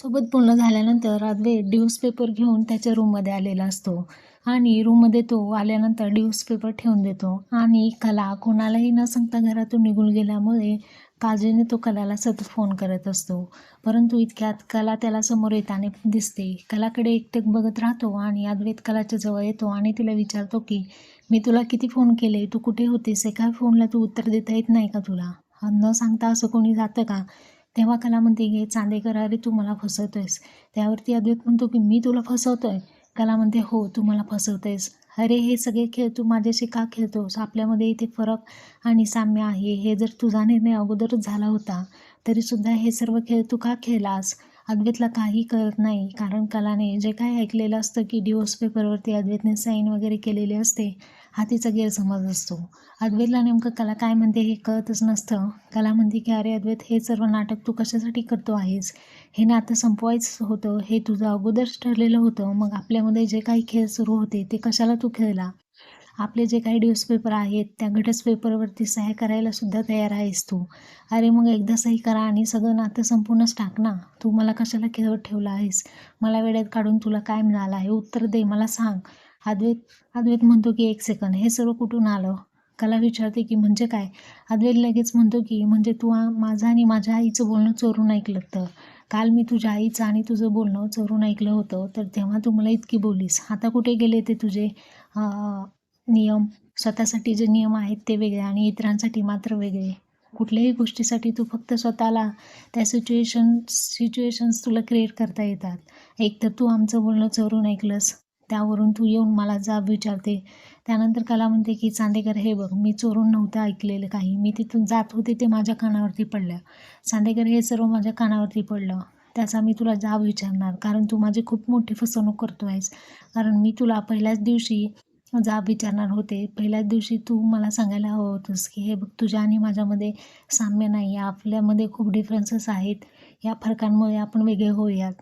सोबत पूर्ण झाल्यानंतर अद्वैत न्यूजपेपर घेऊन त्याच्या रूममध्ये आलेला असतो. आणि रूममध्ये तो आल्यानंतर न्यूजपेपर ठेवून देतो. आणि कला कोणालाही न सांगता घरातून निघून गेल्यामुळे काळजीने तो कलाला सतत फोन करत असतो. परंतु इतक्यात कला त्याला समोर येताना दिसते. कलाकडे एकटक बघत राहतो आणि अद्वैत कलाच्या जवळ येतो आणि तिला विचारतो की मी तुला किती फोन केले? तू कुठे होतीस? एका फोनला तू उत्तर देता येत नाही का तुला? न सांगता असं कोणी जातं का? तेव्हा कला म्हणते की चांदेकर अरे तू मला फसवतोयस. त्यावरती अद्वैत म्हणतो की मी तुला फसवतोय. कला म्हणते हो तू मला फसवतोयस. अरे हे सगळे खेळ तू माझ्याशी का खेळतोस? आपल्यामध्ये इथे फरक आणि साम्य आहे. हे जर तुझा निर्णय अगोदरच झाला होता तरीसुद्धा हे सर्व खेळ तू का खेळलास? अद्वैतला काही कळत नाही. कारण कलाने जे काय ऐकलेलं असतं की डिवोर्स पेपरवरती अद्वैतने साईन वगैरे केलेली असते हा तिचा गैरसमज असतो. अद्वैतला नेमकं कला काय म्हणते हे कळतच नसतं. कला म्हणते की अरे अद्वैत हे सर्व नाटक तू कशासाठी करतो आहेस? हे नातं संपवायचं होतं हे तुझं अगोदरच ठरलेलं होतं. मग आपल्यामध्ये जे काही खेळ सुरू होते ते कशाला तू खेळला? आपले जे काही न्यूजपेपर आहेत त्या घटस पेपरवरती सह्या करायला सुद्धा तयार आहेस तू. अरे मग एकदा सही करा आणि सगळं नातं संपूर्णच टाक ना. तू मला कशाला खेळत ठेवला आहेस? मला वेळेत काढून तुला काय मिळालं आहे? उत्तर दे मला सांग. अद्वैत अद्वैत म्हणतो की एक सेकंद हे सर्व कुठून आलं? कला विचारते की म्हणजे काय? अद्वैत लगेच म्हणतो की म्हणजे तू माझं आणि माझ्या आईचं बोलणं चोरून ऐकलं तर काल मी तुझ्या आईचं आणि तुझं बोलणं चोरून ऐकलं होतं तर तेव्हा तू मला इतकी बोललीस. आता कुठे गेले ते तुझे? नियम. स्वतःसाठी जे नियम आहेत ते वेगळे आणि इतरांसाठी मात्र वेगळे. कुठल्याही गोष्टीसाठी तू फक्त स्वतःला त्या सिच्युएशन सिच्युएशन्स तुला क्रिएट करता येतात. एक तर तू आमचं बोलणं चोरून ऐकलंस त्यावरून तू येऊन मला जाब विचारते. त्यानंतर कला म्हणते की चांदेकर हे बघ मी चोरून नव्हतं ऐकलेलं काही. मी तिथून जात होते ते माझ्या कानावरती पडलं. चांदेकर हे सर्व माझ्या कानावरती पडलं. त्याचा मी तुला जाब विचारणार कारण तू माझी खूप मोठी फसवणूक करतो आहेस कारण मी तुला पहिल्याच दिवशी जाब विचारणार होते. पहिल्याच दिवशी तू मला सांगायला हवं होतंस की हे बघ तुझ्या आणि माझ्यामध्ये साम्य नाही. आपल्यामध्ये खूप डिफरन्सेस आहेत. या फरकांमुळे आपण वेगळे होऊयात.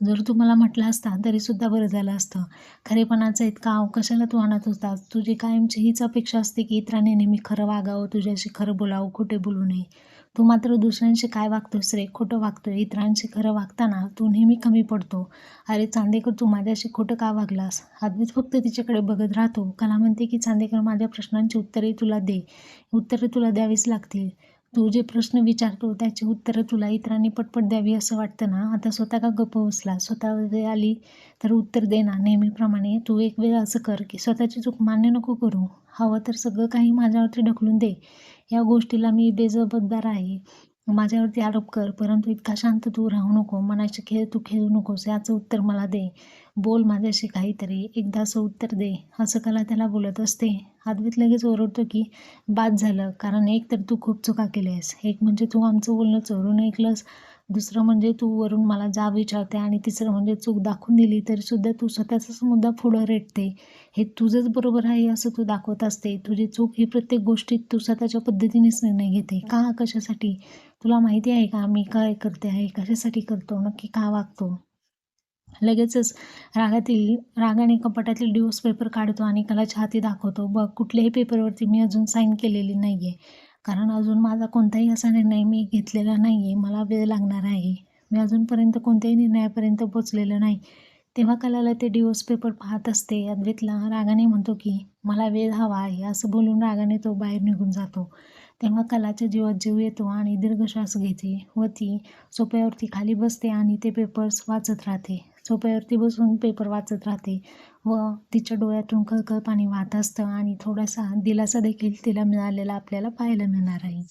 जर तू मला म्हटलं असता तरीसुद्धा बरं झालं असतं. खरेपणाचा इतका आव कशाला तू आणत होतास? तुझी कायमची हीच अपेक्षा असते की इतरांनी नेहमी खरं वागावं तुझ्याशी खरं बोलावं खोटे बोलू नये. तू मात्र दुसऱ्यांशी काय वागतोस रे? खोटं वागतोय इतरांशी खरं वागताना तू नेहमी कमी पडतो. अरे चांदेकर तू माझ्याशी खोटं का वागलास? अद्वैत फक्त तिच्याकडे बघत राहतो. कला म्हणते की चांदेकर माझ्या प्रश्नांची उत्तरे तुला दे. उत्तरे तुला द्यावीच लागतील. तू जे प्रश्न विचारतो त्याची उत्तरं तुला इतरांनी पटपट द्यावी असं वाटतं ना? आता स्वतः का गप्प बसला स्वतः आली तर उत्तर दे ना. नेहमीप्रमाणे तू एक वेळ असं कर की स्वतःची चूक मान्य नको करू. हवं तर सगळं काही माझ्यावरती ढकलून दे. या गोष्टीला मी बेजबाबदार आहे. माझ्यावरती आरोप कर परंतु इतका शांत तू राहू नको. मनाचे खेळ तू खेळू नकोस. याचं उत्तर मला दे. बोल माझ्याशी काहीतरी. एकदा असं उत्तर दे. असं कला त्याला बोलत असते. अद्वैत लगेच ओरडतो की बाद झालं. कारण एक तर तू खूप चुका केल्यास. एक म्हणजे तू आमचं बोलणं चोरून ऐकलंस. दुसरं म्हणजे तू वरून मला जा विचारते आणि तिसरं म्हणजे चूक दाखवून दिली तरीसुद्धा तू स्वतःचाच मुद्दा पुढं रेटते. हे तुझंच बरोबर आहे असं तू दाखवत असते. तुझी चूक ही प्रत्येक गोष्टीत तू स्वतःच्या पद्धतीनेच निर्णय घेते. का कशासाठी? तुला माहिती आहे का मी काय करते आहे? कशासाठी करतो? नक्की का वागतो? लगेचच रागातील रागाने कपाटातील डिवोर्स पेपर काढतो आणि कलाच्या हाती दाखवतो. बघ कुठल्याही पेपरवरती मी अजून साईन केलेली नाही आहे कारण अजून माझा कोणताही असा निर्णय मी घेतलेला नाही आहे मला वेळ लागणार आहे. मी अजूनपर्यंत कोणत्याही निर्णयापर्यंत पोचलेलं नाही. तेव्हा कलाला ते डिवोर्स पेपर पाहत असते. अद्वैतला रागाने म्हणतो की मला वेळ हवा आहे. असं बोलून रागाने तो बाहेर निघून जातो. तेव्हा कलाच्या जीवात जीव येतो आणि दीर्घ श्वास घेते व ती सोप्यावरती खाली बसते आणि ते पेपर्स वाचत राहते. सोप्यावरती बसून पेपर वाचत राहते व तिच्या डोळ्यातून खळखळ पाणी वाहत असतं आणि थोडासा दिलासा देखील तिला मिळालेला आपल्याला पाहायला मिळणार आहे.